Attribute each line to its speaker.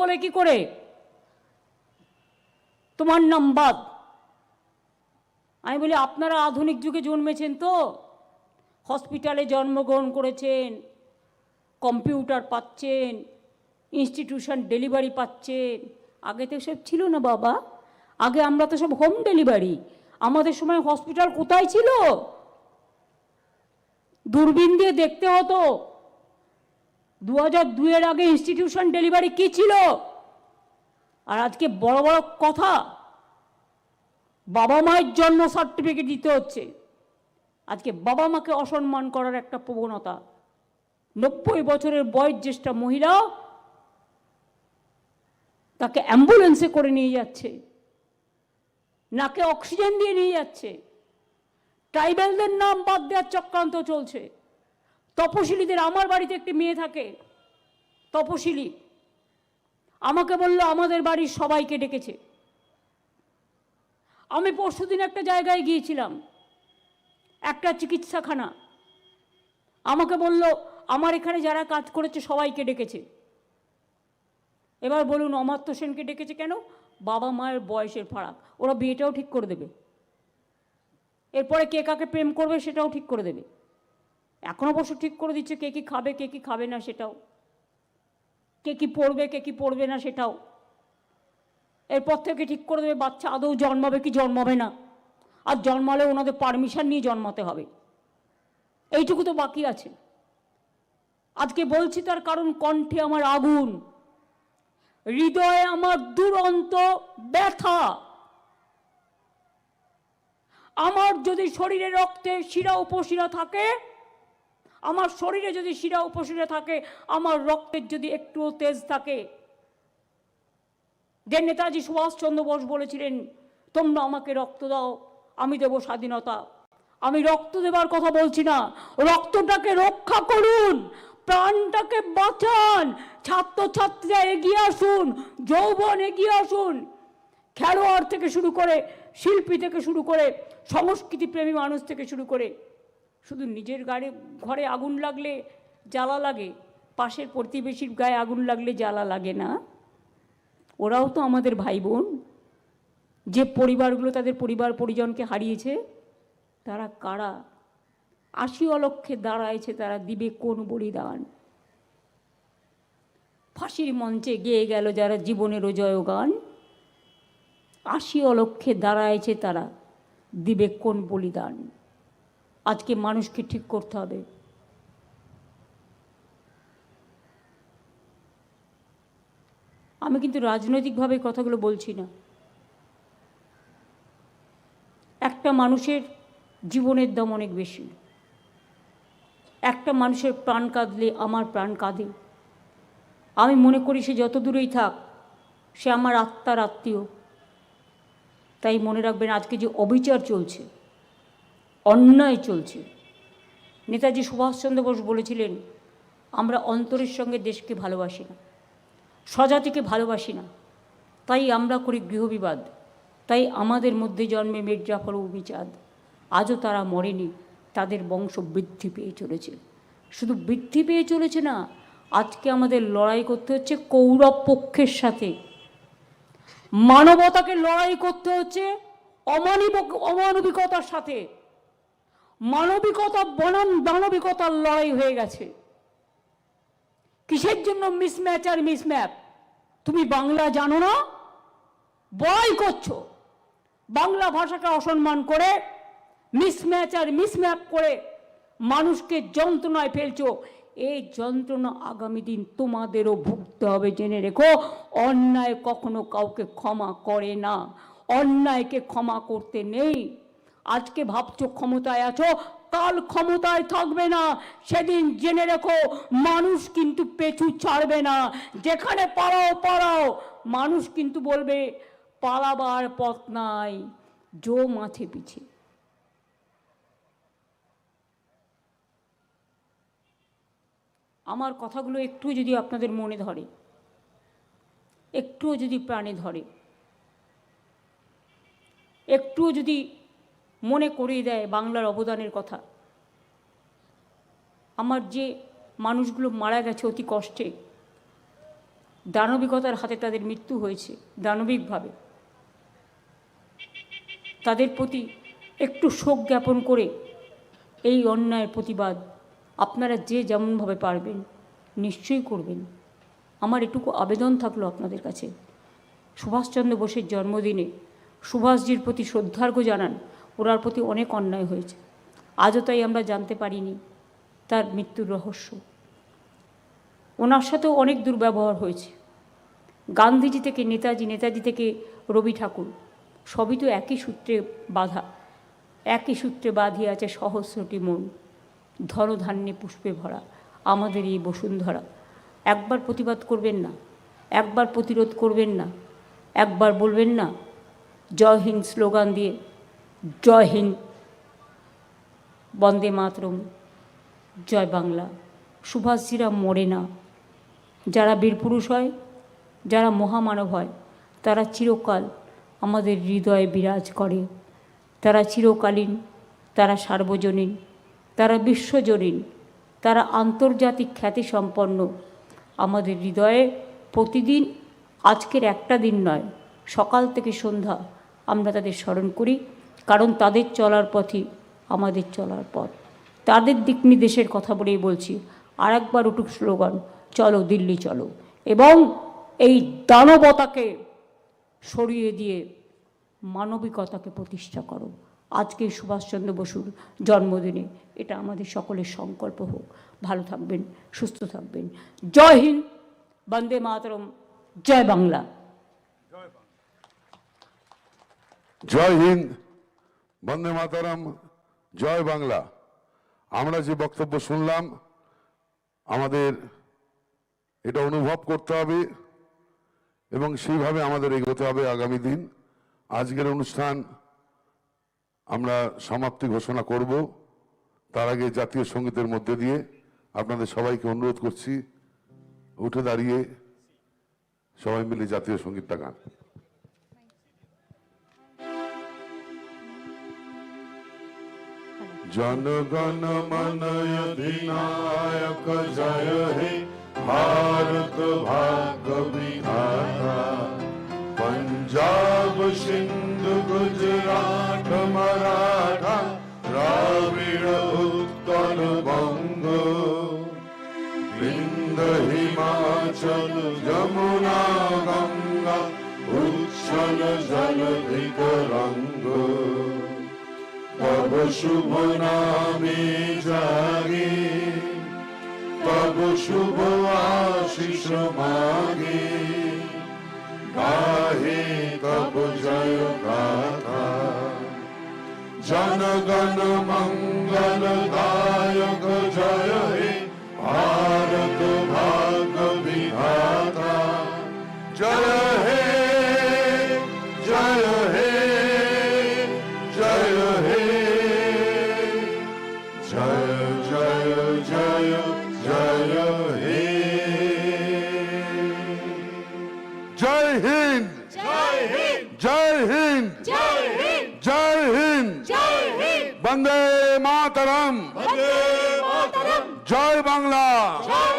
Speaker 1: হলে কি করে? তোমার নাম বাদ। আমি বলি, আপনারা আধুনিক যুগে জন্মেছেন তো। হসপিটালে জন্মগ্রহণ করেছেন, কম্পিউটার পাচ্ছেন, ইনস্টিটিউশন ডেলিভারি পাচ্ছেন। আগে তো সব ছিল না বাবা। আগে আমরা তো সব হোম ডেলিভারি। আমাদের সময় হসপিটাল কোথায় ছিল? দূরবীন দিয়ে দেখতে হতো। দু হাজার দুয়ের আগে ইনস্টিটিউশন ডেলিভারি কি ছিল? আর আজকে বড় বড় কথা, বাবা মায়ের জন্ম সার্টিফিকেট দিতে হচ্ছে। আজকে বাবা মাকে অসম্মান করার একটা প্রবণতা। নব্বই বছরের বয়োজ্যেষ্ঠ মহিলা তাকে অ্যাম্বুলেন্সে করে নিয়ে যাচ্ছে। নাকে অক্সিজেন দিয়ে নিয়ে যাচ্ছে। ট্রাইবেলদের নাম বাদ দেওয়ার চক্রান্ত চলছে। তপশিলীদের আমার বাড়িতে একটি মেয়ে থাকে, তপশিলি। আমাকে বলল, আমাদের বাড়ির সবাইকে ডেকেছে। আমি পরশুদিন একটা জায়গায় গিয়েছিলাম, একটা চিকিৎসাখানা। আমাকে বলল, আমার এখানে যারা কাজ করেছে, সবাইকে ডেকেছে। এবার বলুন, অমাত্য সেনকে ডেকেছে কেন? বাবা মায়ের বয়সের ফারাক, ওরা বিয়েটাও ঠিক করে দেবে। এরপরে কে কাকে প্রেম করবে, সেটাও ঠিক করে দেবে। এখন অবশ্য ঠিক করে দিচ্ছে কে কি খাবে, কে কি খাবে না সেটাও। কে কি পড়বে, কে কি পড়বে না সেটাও। এরপর থেকে ঠিক করে দেবে, বাচ্চা আদৌ জন্মাবে কি জন্মাবে না। আর জন্মালে ওনাদের পারমিশন নিয়ে জন্মাতে হবে। এইটুকু তো বাকি আছে। আজকে বলছি তার কারণ, কণ্ঠে আমার আগুন। হৃদয়ে আমার দুরন্ত ব্যথা। আমার যদি শরীরে রক্তে শিরা উপশিরা থাকে আমার শরীরে যদি শিরা উপশিরে থাকে, আমার রক্তের যদি একটুও তেজ থাকে। যে নেতাজি সুভাষচন্দ্র বোস বলেছিলেন, তোমরা আমাকে রক্ত দাও, আমি দেব স্বাধীনতা। আমি রক্ত দেবার কথা বলছি না। রক্তটাকে রক্ষা করুন, প্রাণটাকে বাঁচান। ছাত্রছাত্রীরা এগিয়ে আসুন, যৌবন এগিয়ে আসুন। খেলোয়াড় থেকে শুরু করে, শিল্পী থেকে শুরু করে, সংস্কৃতিপ্রেমী মানুষ থেকে শুরু করে শুধু নিজের গাড়ি, ঘরে আগুন লাগলে জ্বালা লাগে, পাশের প্রতিবেশীর গায়ে আগুন লাগলে জ্বালা লাগে না? ওরাও তো আমাদের ভাই বোন যে পরিবারগুলো তাদের পরিবার পরিজনকে হারিয়েছে, তারা কারা? আশি অলক্ষে দাঁড়াইছে তারা দিবে কোন বলিদান? ফাঁসির মঞ্চে গেয়ে গেল যারা জীবনের জয় গান আশি অলক্ষে দাঁড়াইছে তারা দিবে কোন বলিদান? আজকে মানুষকে ঠিক করতে হবে। আমি কিন্তু রাজনৈতিকভাবে কথাগুলো বলছি না। একটা মানুষের জীবনের দাম অনেক বেশি। একটা মানুষের প্রাণ কাঁদলে আমার প্রাণ কাঁদে। আমি মনে করি সে যত দূরেই থাক, সে আমার আত্মার আত্মীয়। তাই মনে রাখবেন আজকে যে অবিচার চলছে অন্যায় চলছে। নেতাজি সুভাষচন্দ্র বোস বলেছিলেন, আমরা অন্তরের সঙ্গে দেশকে ভালোবাসি না, স্বজাতিকে ভালোবাসি না। তাই আমরা করি গৃহবিবাদ। তাই আমাদের মধ্যে জন্মে মির্জাফর ও বিচাদ আজও তারা মরেনি, তাদের বংশ বৃদ্ধি পেয়ে চলেছে। শুধু বৃদ্ধি পেয়ে চলেছে না, আজকে আমাদের লড়াই করতে হচ্ছে কৌরব পক্ষের সাথে। মানবতাকে লড়াই করতে হচ্ছে অমানবিক অমানবিকতার সাথে। মানবিকতা বনাম দানবিকতার লড়াই হয়ে গেছে। কিসের জন্য মিসম্যাচ আর মিসম্যাপ তুমি বাংলা জানো না? বড়াই করছ। বাংলা ভাষাকে অসম্মান করে মিসম্যাচ আর মিসম্যাপ করে মানুষকে যন্ত্রণায় ফেলছো। এই যন্ত্রণা আগামী দিন তোমাদেরও ভুগতে হবে, জেনে রেখো। অন্যায় কখনো কাউকে ক্ষমা করে না। অন্যায়কে ক্ষমা করতে নেই। আজকে ভাবছ ক্ষমতায় আছো? কাল ক্ষমতায় থাকবে না। সেদিন জেনে রেখো, মানুষ কিন্তু পেছু ছাড়বে না। যেখানে পালাও পালাও। মানুষ কিন্তু বলবে, পালাবার পথ নাই জো মাছে পিছে। আমার কথাগুলো একটু যদি আপনাদের মনে ধরে, একটুও যদি প্রাণে ধরে, একটুও যদি মনে করিয়ে দেয় বাংলার অবদানের কথা। আমার যে মানুষগুলো মারা গেছে অতি কষ্টে, দানবিকতার হাতে তাদের মৃত্যু হয়েছে, দানবিকভাবে। তাদের প্রতি একটু শোক জ্ঞাপন করে এই অন্যায়ের প্রতিবাদ আপনারা যে যেমনভাবে পারবেন নিশ্চয়ই করবেন। আমার এটুকু আবেদন থাকল আপনাদের কাছে। সুভাষচন্দ্র বোসের জন্মদিনে সুভাষজির প্রতি শ্রদ্ধার্ঘ জানান ওনার প্রতি অনেক অন্যায় হয়েছে। আজও তাই আমরা জানতে পারিনি তার মৃত্যুর রহস্য। ওনার সাথেও অনেক দুর্ব্যবহার হয়েছে। গান্ধীজি থেকে নেতাজি নেতাজি থেকে রবি ঠাকুর, সবই তো একই সূত্রে বাধা, একই সূত্রে বাঁধিয়ে আছে সহস্রটি মন। ধনধান্যে পুষ্পে ভরা আমাদের এই বসুন্ধরা। একবার প্রতিবাদ করবেন না, একবার প্রতিরোধ করবেন না, একবার বলবেন না, জয় হিন্দ স্লোগান দিয়ে জয় হিন্দ, বন্দে মাতরম, জয় বাংলা। সুভাষজিরা মরে না। যারা বীরপুরুষ হয়, যারা মহামানব হয়, তারা চিরকাল আমাদের হৃদয়ে বিরাজ করে। তারা চিরকালীন, তারা সার্বজনীন, তারা বিশ্বজনীন, তারা আন্তর্জাতিক খ্যাতি সম্পন্ন আমাদের হৃদয়ে প্রতিদিন আজকের একটা দিন নয়, সকাল থেকে সন্ধ্যা আমরা তাদের স্মরণ করি। কারণ তাদের চলার পথই আমাদের চলার পথ। তাদের দিক নির্দেশের কথা বলেই বলছি আর একবার উঠুক স্লোগান, চলো দিল্লি চলো। এবং এই দানবতাকে সরিয়ে দিয়ে মানবিকতাকে প্রতিষ্ঠা করো। আজকে সুভাষচন্দ্র বসুর জন্মদিনে এটা আমাদের সকলের সংকল্প হোক। ভালো থাকবেন, সুস্থ থাকবেন। জয় হিন্দ, বন্দে মাতরম, জয় বাংলা।
Speaker 2: জয় হিন্দ। বন্দে মাতারাম, জয় বাংলা। আমরা যে বক্তব্য শুনলাম, আমাদের এটা অনুভব করতে হবে এবং সেইভাবে আমাদের এগোতে হবে আগামী দিন। আজকের অনুষ্ঠান আমরা সমাপ্তি ঘোষণা করব। তার আগে জাতীয় সঙ্গীতের মধ্যে দিয়ে আপনাদের সবাইকে অনুরোধ করছি, উঠে দাঁড়িয়ে সবাই মিলে জাতীয় সঙ্গীতটা গান। जन गण मन अधिनायक जय हे। भारत भाग विधाता पंजाब सिंध गुजरात मरा শুভ নামে জাগে তব শুভ আশিস মাগে। গাহে তব জয় গাথা জনগণ মঙ্গল দায়ক জয় বাংলা।
Speaker 3: জয় বাংলা